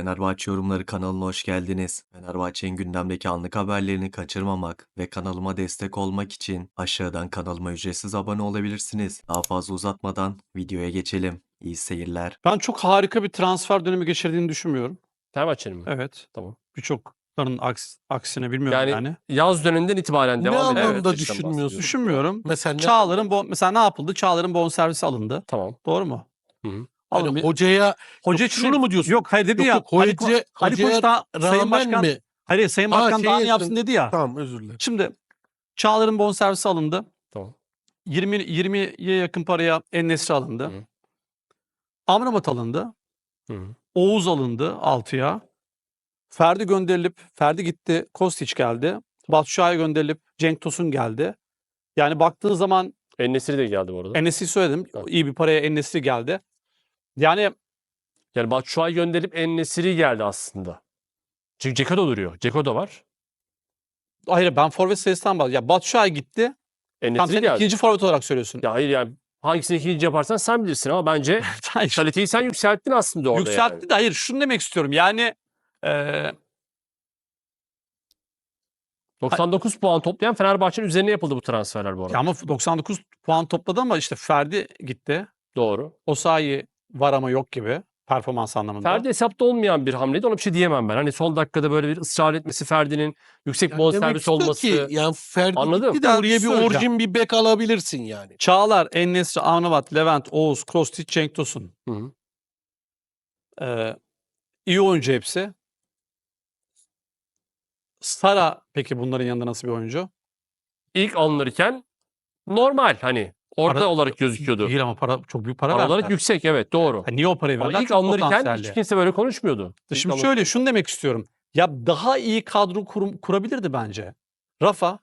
Fenerbahçe Yorumları kanalına hoş geldiniz. Fenerbahçe'nin gündemdeki anlık haberlerini kaçırmamak ve kanalıma destek olmak için aşağıdan kanalıma ücretsiz abone olabilirsiniz. Daha fazla uzatmadan videoya geçelim. İyi seyirler. Ben çok harika bir transfer dönemi geçirdiğini düşünmüyorum. Fenerbahçe'nin mi? Evet. Tamam. Birçokların aks, aksine bilmiyorum yani. Yani Yaz döneminden itibaren Ne devam eden anlamda süreçten düşünmüyorsun? bahsediyoruz. Düşünmüyorum. Mesela ne? Çağlar'ın bon, mesela ne yapıldı? Çağlar'ın bonservisi alındı. Tamam. Doğru mu? Hı hı. Alın Hani bir- hocaya hoca yok, şunu mu diyorsun? Yok hayır dedi Yok, ya. yok, Ali, hoca- Ali Koç hocaya da Sayın Başkan mi? Hayır Sayın Başkan şey daha ne yapsın dedi ya. Tamam özür dilerim. Şimdi Çağlar'ın bonservisi alındı. Tamam. 20 20'ye yakın paraya En-Nesyri alındı. Hı. Amrabat alındı. Hı. Oğuz alındı 6'ya. Ferdi gönderilip Ferdi gitti. Kostić geldi. Batshuayi gönderilip Cenk Tosun geldi. Yani baktığın zaman En-Nesyri de geldi bu arada. Enes'i söyledim. Evet. İyi bir paraya Enes'i geldi. Yani yani Batshuayi gönderip En-Nesyri geldi aslında. Çünkü Ceko da duruyor. Ceko da var. hayır ben forvet sayısından bahsediyorum. Ya Batshuayi gitti. Tam En-Nesyri sen geldi. ikinci forvet olarak söylüyorsun. Ya hayır yani hangisini ikinci yaparsan sen bilirsin ama bence Hayır. kaliteyi sen yükselttin aslında orada Yükseltti yani. de hayır şunu demek istiyorum. Yani eee 99 puan toplayan Fenerbahçe'nin üzerine yapıldı bu transferler bu arada. ya ama 99 puan topladı ama işte Ferdi gitti. Doğru. Osayi var ama yok gibi performans anlamında. Ferdi hesapta olmayan bir hamleydi. Ona bir şey diyemem ben. Hani son dakikada böyle bir ısrar etmesi Ferdi'nin yüksek Yani istiyor olması. Ki, yani Ferdi Anladım. gitti de oraya bir orijin bir bek alabilirsin yani. Çağlar, Ennesri, Amrabat, Levent, Oğuz, Krostić, Cenk Tosun. Hı hı. Ee, iyi oyuncu hepsi. Sara peki bunların yanında nasıl bir oyuncu? İlk alınırken normal hani orta Para- olarak gözüküyordu. Değil ama para çok büyük para Para olarak yüksek evet doğru. Ha, niye o parayı Ama verdiler? ilk Çok alınırken potansiyelli. hiç kimse böyle konuşmuyordu. İlk Şimdi alın- şöyle şunu demek istiyorum. Ya daha iyi kadro kurum, kurabilirdi bence. Rafa.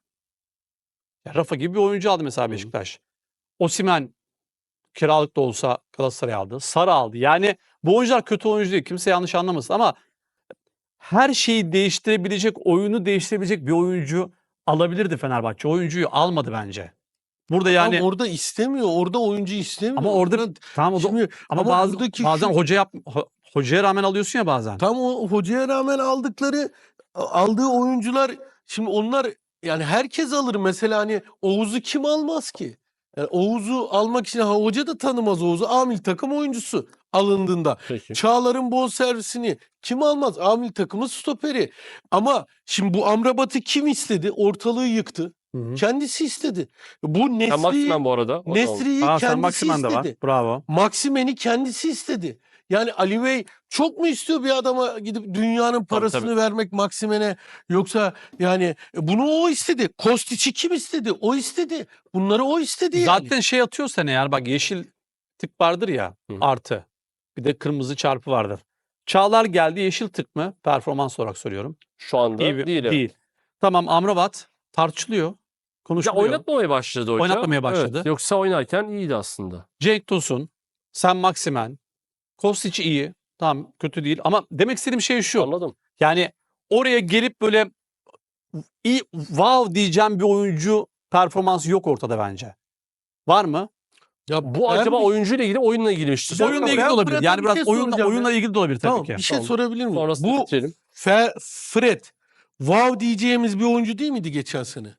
Ya Rafa gibi bir oyuncu aldı mesela. Beşiktaş. Osimhen kiralık da olsa Galatasaray aldı. Sara aldı. Yani bu oyuncular kötü oyuncu değil. Kimse yanlış anlamasın ama her şeyi değiştirebilecek, oyunu değiştirebilecek bir oyuncu alabilirdi Fenerbahçe. Oyuncuyu almadı bence. Burada yani ama orada istemiyor. Orada oyuncu istemiyor. ama orada Orada- tamam o da- Şimdi, ama, ama bazı buradaki bazen şu- hoca yap ho- hocaya rağmen alıyorsun ya bazen. tam o hocaya rağmen aldıkları aldığı oyuncular şimdi onlar yani herkes alır mesela hani Oğuz'u kim almaz ki? Yani Oğuz'u almak için ha, hoca da tanımaz Oğuz'u. Amil takım oyuncusu alındığında. Peki. Çağlar'ın bonservisini kim almaz? Amil takımı stoperi. Ama şimdi bu Amrabat'ı kim istedi? Ortalığı yıktı. Hı hı. Kendisi istedi. Bu Sen Nesri'yi Maximen bu arada. O da. Nesri'yi Aa, sen kendisi Maximen de var. istedi. Bravo. Maksimen'i kendisi istedi. Yani Ali Bey çok mu istiyor bir adama gidip dünyanın parasını tabii. vermek Maksimen'e yoksa yani e, bunu o istedi. Kostiç'i kim istedi? O istedi. Bunları o istedi yani. Zaten şey atıyorsan eğer bak yeşil tık vardır ya Hı. artı. Bir de kırmızı çarpı vardır. Çağlar geldi yeşil tık mı? Performans olarak soruyorum. Şu anda değil. evet. değil. Tamam Amrabat tartışılıyor. Ya Konuşuluyor. oynatmamaya başladı hoca. Oynatmamaya başladı. Evet, yoksa oynarken iyiydi aslında. Cenk Tosun, Sen Maksimen, Kostić iyi. Tamam kötü değil ama demek istediğim şey şu. Anladım. Yani oraya gelip böyle iyi wow diyeceğim bir oyuncu performansı yok ortada bence. Var mı? Ya Bu ben acaba bir- oyuncuyla ilgili oyunla ilgili bir şey. oyunla ilgili de olabilir. Yani bir biraz şey oyunla, soracağım oyunla ilgili de olabilir tabii Tamam, ki. bir şey Tamam. sorabilir miyim? Sonrasında Bu bitirelim. Fe, Fred wow diyeceğimiz bir oyuncu değil miydi geçen sene?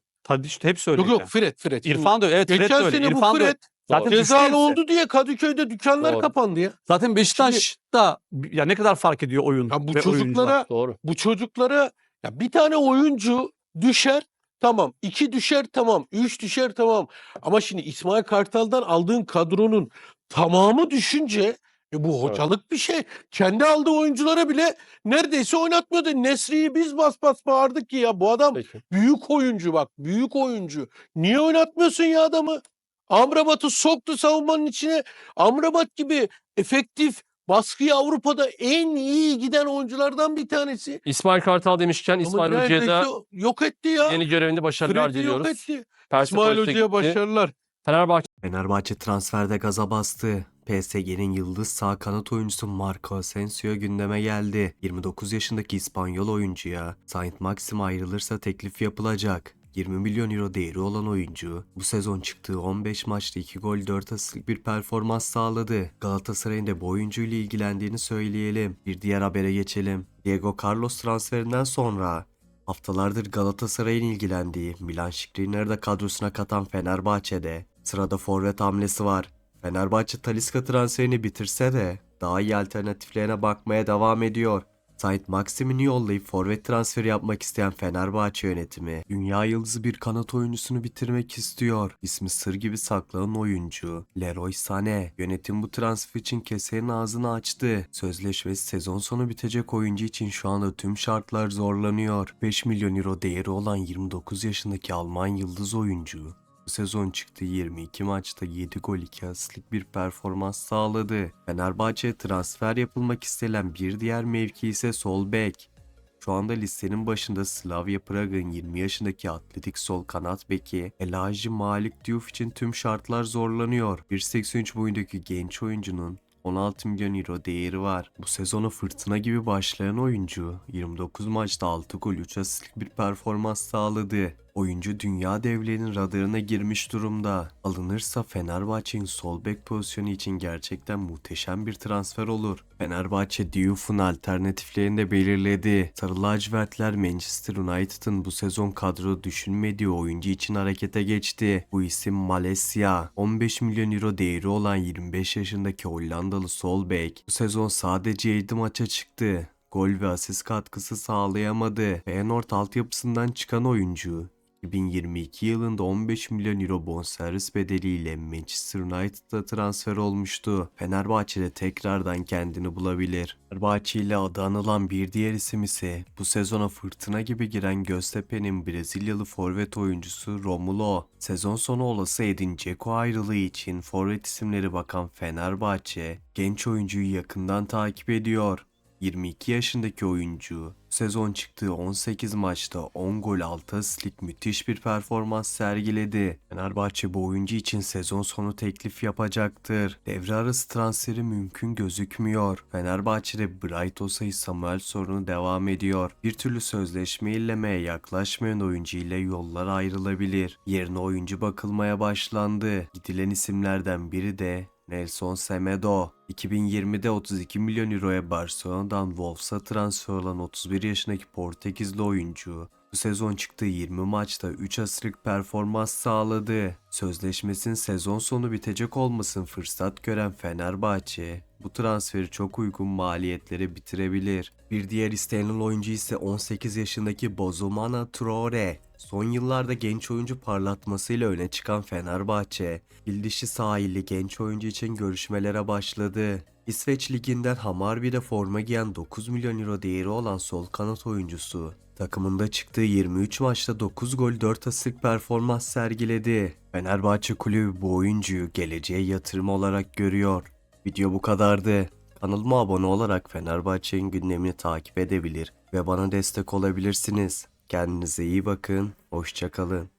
İşte hep söyle. Yok yok Fred Fred. İrfan da evet Fred de Geçen öyle. sene bu İrfan da Fred zaten cezalı oldu diye Kadıköy'de dükkanlar Doğru. kapandı ya. Zaten Beşiktaş'ta ya ne kadar fark ediyor oyun Ya bu ve oyuncular. çocuklara Doğru. bu çocuklara ya bir tane oyuncu düşer tamam, iki düşer tamam, üç düşer tamam. Ama şimdi İsmail Kartal'dan aldığın kadronun tamamı düşünce e bu hocalık bir şey. Kendi aldığı oyunculara bile neredeyse oynatmıyordu. Nesri'yi biz bas bas bağırdık ki ya bu adam Peki. büyük oyuncu bak büyük oyuncu. Niye oynatmıyorsun ya adamı? Amrabat'ı soktu savunmanın içine. Amrabat gibi efektif baskıyı Avrupa'da en iyi giden oyunculardan bir tanesi. İsmail Kartal demişken Ama İsmail Hoca'ya yok etti ya. yeni görevinde başarılar Fred'i yok diliyoruz. etti. Persepolis'e İsmail Hoca'ya başarılar. Fenerbahçe Fenerbahçe transferde gaza bastı. PSG'nin yıldız sağ kanat oyuncusu Marco Asensio gündeme geldi. 29 yaşındaki İspanyol oyuncuya Saint Maxim ayrılırsa teklif yapılacak. 20 milyon euro değeri olan oyuncu bu sezon çıktığı 15 maçta 2 gol 4 asistlik bir performans sağladı. Galatasaray'ın da bu oyuncuyla ilgilendiğini söyleyelim. Bir diğer habere geçelim. Diego Carlos transferinden sonra haftalardır Galatasaray'ın ilgilendiği Milan Skriniar'ı da kadrosuna katan Fenerbahçe'de sırada forvet hamlesi var. Fenerbahçe Talisca transferini bitirse de daha iyi alternatiflerine bakmaya devam ediyor. Saint Maxim'ini yollayıp forvet transferi yapmak isteyen Fenerbahçe yönetimi, dünya yıldızı bir kanat oyuncusunu bitirmek istiyor. İsmi sır gibi saklanan oyuncu Leroy Sané. Yönetim bu transfer için kesenin ağzını açtı. Sözleşmesi sezon sonu bitecek oyuncu için şu anda tüm şartlar zorlanıyor. 5 milyon euro değeri olan 29 yaşındaki Alman yıldız oyuncu sezon çıktığı 22 maçta 7 gol 2 asistlik bir performans sağladı. Fenerbahçe'ye transfer yapılmak istenen bir diğer mevki ise sol bek. Şu anda listenin başında Slavia Prag'ın 20 yaşındaki atletik sol kanat beki Elaji Malik Diouf için tüm şartlar zorlanıyor. 1.83 boyundaki genç oyuncunun 16 milyon euro değeri var. Bu sezona fırtına gibi başlayan oyuncu 29 maçta 6 gol 3 asistlik bir performans sağladı. Oyuncu dünya devlerinin radarına girmiş durumda. Alınırsa Fenerbahçe'nin sol bek pozisyonu için gerçekten muhteşem bir transfer olur. Fenerbahçe Diouf'un alternatiflerini de belirledi. Sarı lacivertler Manchester United'ın bu sezon kadro düşünmediği oyuncu için harekete geçti. Bu isim Malesya. 15 milyon euro değeri olan 25 yaşındaki Hollandalı sol bek bu sezon sadece 7 maça çıktı. Gol ve asist katkısı sağlayamadı. Feyenoord altyapısından çıkan oyuncu 2022 yılında 15 milyon euro bonservis bedeliyle Manchester United'a transfer olmuştu. Fenerbahçe'de tekrardan kendini bulabilir. Fenerbahçe ile adı anılan bir diğer isim ise bu sezona fırtına gibi giren Göztepe'nin Brezilyalı forvet oyuncusu Romulo. Sezon sonu olası Edin Dzeko ayrılığı için forvet isimleri bakan Fenerbahçe genç oyuncuyu yakından takip ediyor. 22 yaşındaki oyuncu sezon çıktığı 18 maçta 10 gol 6 asistlik müthiş bir performans sergiledi. Fenerbahçe bu oyuncu için sezon sonu teklif yapacaktır. Devre arası transferi mümkün gözükmüyor. Fenerbahçe'de Bright Osay Samuel sorunu devam ediyor. Bir türlü sözleşme ilemeye yaklaşmayan oyuncu ile yollar ayrılabilir. Yerine oyuncu bakılmaya başlandı. Gidilen isimlerden biri de Nelson Semedo 2020'de 32 milyon euroya Barcelona'dan Wolves'a transfer olan 31 yaşındaki Portekizli oyuncu bu sezon çıktığı 20 maçta 3 asırlık performans sağladı. Sözleşmesinin sezon sonu bitecek olmasın fırsat gören Fenerbahçe bu transferi çok uygun maliyetlere bitirebilir. Bir diğer istenilen oyuncu ise 18 yaşındaki Bozumana Traore. Son yıllarda genç oyuncu parlatmasıyla öne çıkan Fenerbahçe, Bildişi sahilli genç oyuncu için görüşmelere başladı. İsveç liginden Hamarby'de forma giyen 9 milyon euro değeri olan sol kanat oyuncusu, takımında çıktığı 23 maçta 9 gol 4 asistlik performans sergiledi. Fenerbahçe kulübü bu oyuncuyu geleceğe yatırım olarak görüyor. Video bu kadardı. Kanalıma abone olarak Fenerbahçe'nin gündemini takip edebilir ve bana destek olabilirsiniz. Kendinize iyi bakın, hoşçakalın.